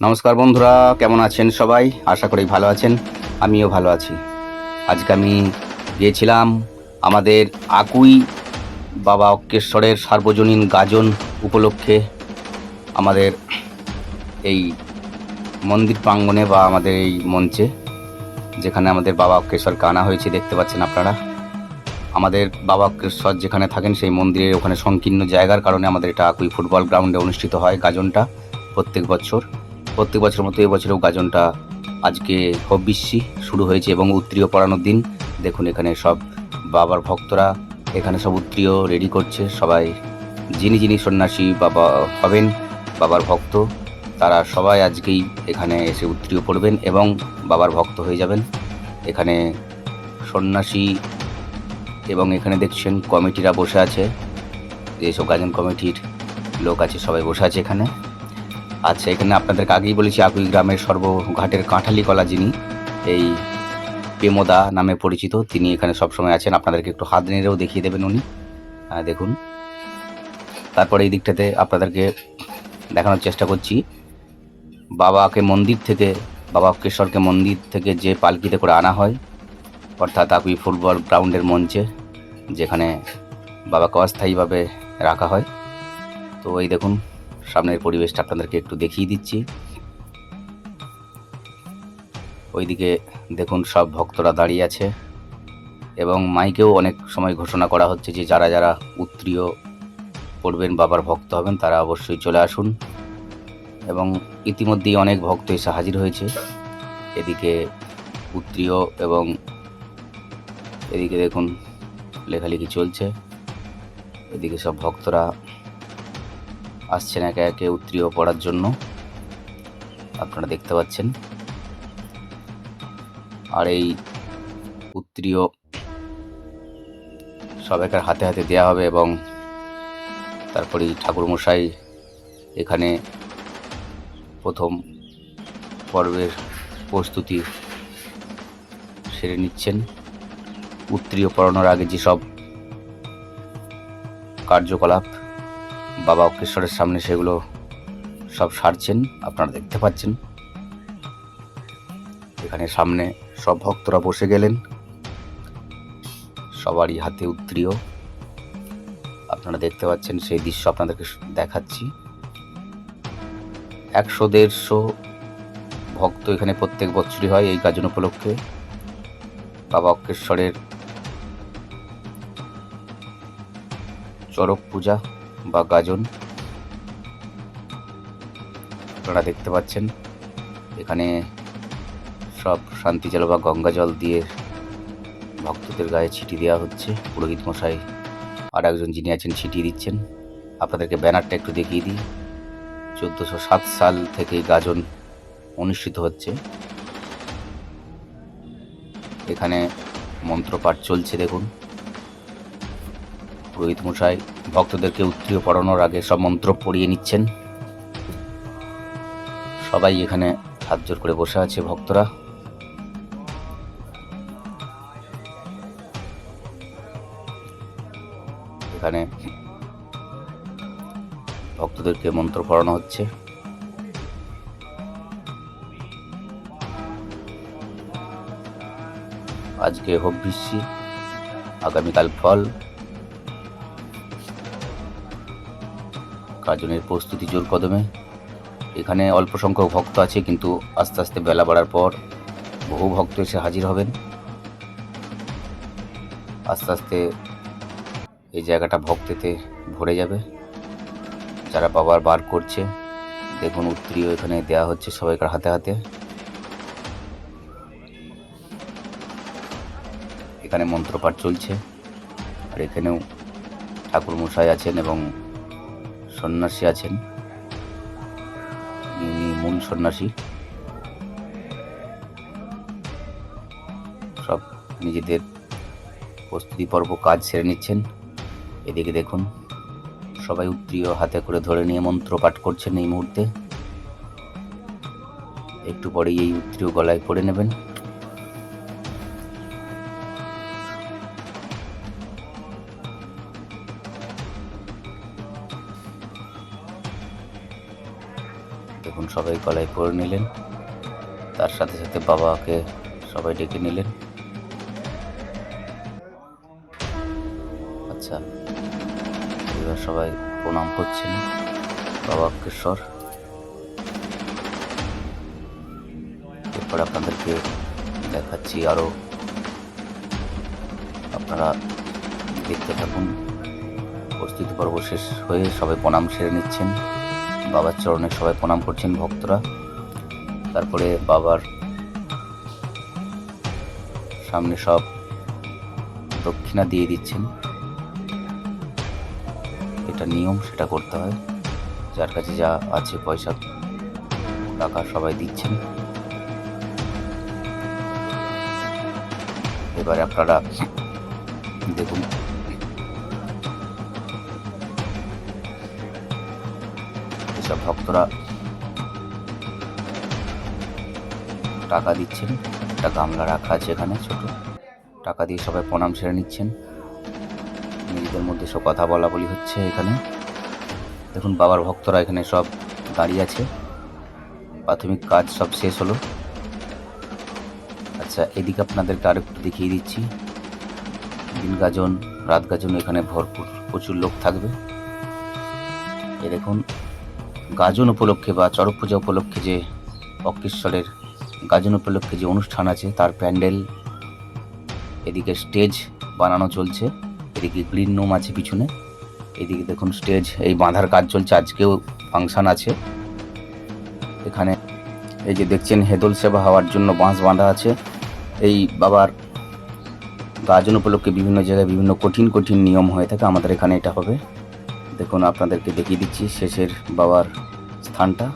নমস্কার বন্ধুরা, কেমন আছেন সবাই? আশা করি ভালো আছেন, আমিও ভালো আছি। আজকে আমি গিয়েছিলাম আমাদের আকুই বাবা অক্কেশ্বরের সার্বজনীন গাজন উপলক্ষে আমাদের এই মন্দির প্রাঙ্গণে বা আমাদের এই মঞ্চে, যেখানে আমাদের বাবা অক্কেশ্বরকে আনা হয়েছে, দেখতে পাচ্ছেন আপনারা। আমাদের বাবা অক্কেশ্বর যেখানে থাকেন, সেই মন্দিরের ওখানে সংকীর্ণ জায়গার কারণে আমাদের এটা আকুই ফুটবল গ্রাউন্ডে অনুষ্ঠিত হয় গাজনটা প্রত্যেক বছর। প্রত্যেক বছর মতো এবছরেও গাজনটা আজকে হব্বিশি শুরু হয়েছে এবং উত্তরীয় পড়ানোর দিন। দেখুন এখানে সব বাবার ভক্তরা, এখানে সব উত্তরীয় রেডি করছে। সবাই যিনি যিনি সন্ন্যাসী বাবা হবেন, বাবার ভক্ত, তারা সবাই আজকেই এখানে এসে উত্তরীয় পড়বেন এবং বাবার ভক্ত হয়ে যাবেন। এখানে সন্ন্যাসী এবং এখানে দেখছেন কমিটিরা বসে আছে। যেসব গাজন কমিটির লোক আছে, সবাই বসে আছে এখানে। আচ্ছা এখানে আপনাদেরকে আগেই বলেছি আকুই গ্রামের সর্বঘাটের কাঁঠালি কলা যিনি, এই পেমদা নামে পরিচিত, তিনি এখানে সবসময় আছেন। আপনাদেরকে একটু হাত নেড়েও দেখিয়ে দেবেন উনি। দেখুন। তারপরে এই দিকটাতে আপনাদেরকে দেখানোর চেষ্টা করছি। বাবাকে মন্দির থেকে, বাবা কেশ্বরকে মন্দির থেকে যে পালকিতে করে আনা হয়, অর্থাৎ আকুই ফুটবল গ্রাউন্ডের মঞ্চে, যেখানে বাবাকে অস্থায়ীভাবে রাখা হয়। তো এই দেখুন সামনের পরিবেশটা আপনাদেরকে একটু দেখিয়ে দিচ্ছি। ওইদিকে দেখুন, সব ভক্তরা দাঁড়িয়ে আছে এবং মাইকেও অনেক সময় ঘোষণা করা হচ্ছে যে যারা যারা উত্তরীয় পড়বেন বাবার ভক্ত হবেন, তারা অবশ্যই চলে আসুন এবং ইতিমধ্যেই অনেক ভক্ত এসে হাজির হয়েছে। এদিকে উত্তরীয় এবং এদিকে দেখুন, লেখালেখি চলছে। এদিকে সব ভক্তরা আসছেন একে একে উত্তরীয় পড়ার জন্য। আপনারা দেখতে পাচ্ছেন। আর এই উত্তরীয় সবাইকার হাতে হাতে দেওয়া হবে এবং তারপরেই ঠাকুরমশাই এখানে প্রথম পর্বের প্রস্তুতি সেরে নিচ্ছেন। উত্তরীয় পড়ানোর আগে যেসব কার্যকলাপ বাবা অক্ষেশ্বরের সামনে সেগুলো সব সারছেন, আপনারা দেখতে পাচ্ছেন। এখানে সামনে সব ভক্তরা বসে গেলেন। সবারই হাতে উত্তরীয় আপনারা দেখতে পাচ্ছেন, সেই দৃশ্য আপনাদেরকে দেখাচ্ছি। একশো, দেড়শো ভক্ত এখানে প্রত্যেক বছরই হয় এই গাজন উপলক্ষে। বাবা অক্ষেশ্বরের চড়ক পূজা। বা গাজন। আপনারা দেখতে পাচ্ছেন, এখানে সব শান্তি জল বা গঙ্গা জল দিয়ে ভক্তদের গায়ে ছিটি দেওয়া হচ্ছে। পুরোহিত মশাই আর একজন যিনি আছেন ছিটিয়ে দিচ্ছেন। আপনাদেরকে ব্যানারটা একটু দেখিয়ে দিই। চোদ্দোশো সাত সাল থেকে গাজন অনুষ্ঠিত হচ্ছে। এখানে মন্ত্রপাঠ চলছে, দেখুন। পুরোহিত মশাই ভক্তদেরকে উত্তরীয় পড়ানোর আগে সব মন্ত্র পড়িয়ে নিচ্ছেন। সবাই এখানে হাত জোর করে বসে আছে ভক্তরা। এখানে ভক্তদেরকে মন্ত্র পড়ানো হচ্ছে। আজকে হব্বিষ্যি আগামীকাল ফল গাজনের প্রস্তুতি জোর কদমে। এখানে অল্প সংখ্যক ভক্ত আছে, কিন্তু আস্তে আস্তে বেলা বাড়ার পর বহু ভক্ত এসে হাজির হবেন। আস্তে আস্তে এই জায়গাটা ভক্তেতে ভরে যাবে। যারা বাবার বার করছে, দেখুন উত্তরীয় এখানে দেওয়া হচ্ছে সবাইকার হাতে হাতে। এখানে মন্ত্রপাঠ চলছে, আর এখানেও ঠাকুর মশাই আছেন এবং সন্ন্যাসী আছেন। মূল সন্ন্যাসী। সব নিজেদের প্রস্তুতি পর্ব কাজ সেরে নিচ্ছেন। এদিকে দেখুন, সবাই উত্তরীয় হাতে করে ধরে নিয়ে মন্ত্র পাঠ করছেন এই মুহূর্তে। একটু পরেই এই উত্তরীয় গলায় পড়ে নেবেন। দেখুন, সবাই গলায় পরে নিলেন। তার সাথে সাথে বাবাকে সবাই ডেকে নিলেন। আচ্ছা এবার সবাই প্রণাম করছেন। বাবা অক্কেশ্বর এরপর আপনাদেরকে দেখাচ্ছি আরও আপনারা দেখতে থাকুন। প্রস্তুতি পর্ব শেষ হয়ে সবাই প্রণাম সেরে নিচ্ছেন। বাবার চরণে সবাই প্রণাম করছেন ভক্তরা। তারপরে বাবার সামনে সব দক্ষিণা দিয়ে দিচ্ছেন। এটা নিয়ম, সেটা করতে হয়। যার কাছে যা আছে পয়সা, টাকা সবাই দিচ্ছেন। এবারে আপনারা দেখুন এসব ভক্তরা টাকা দিচ্ছেন। একটা গামলা রাখা আছে এখানে ছোট। টাকা দিয়ে সবাই প্রণাম সেরে নিচ্ছেন। নিজেদের মধ্যে সব কথা বলা বলি হচ্ছে এখানে। দেখুন, বাবার ভক্তরা এখানে সব দাঁড়িয়ে আছে। প্রাথমিক কাজ সব শেষ হলো। আচ্ছা এদিকে আপনাদেরকে আরেকটু দেখিয়ে দিচ্ছি। দিন গাজন, রাত গাজন এখানে ভরপুর, প্রচুর লোক থাকবে। এ দেখুন গাজন উপলক্ষে বা চড়ক পূজা উপলক্ষে যে অক্কেশ্বরের গাজন উপলক্ষে যে অনুষ্ঠান আছে, তার প্যান্ডেল, এদিকে স্টেজ বানানো চলছে, এদিকে গ্রিন রুম আছে পিছনে, এদিকে দেখুন স্টেজ, এই বাঁধার কাজ চলছে, আজকেও ফাংশন আছে। এখানে এই যে দেখছেন হেদল সেবা হওয়ার জন্য বাঁশ বাঁধা আছে। এই বাবার গাজন উপলক্ষে বিভিন্ন জায়গায় বিভিন্ন কঠিন কঠিন নিয়ম হয়ে থাকে, আমাদের এখানে এটা হবে। দেখুন, আপনাদেরকে দেখিয়ে দিচ্ছি শেষের বাবার স্থানটা।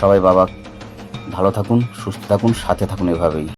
সবাই বাবা, ভালো থাকুন, সুস্থ থাকুন, সাথে থাকুন এভাবেই।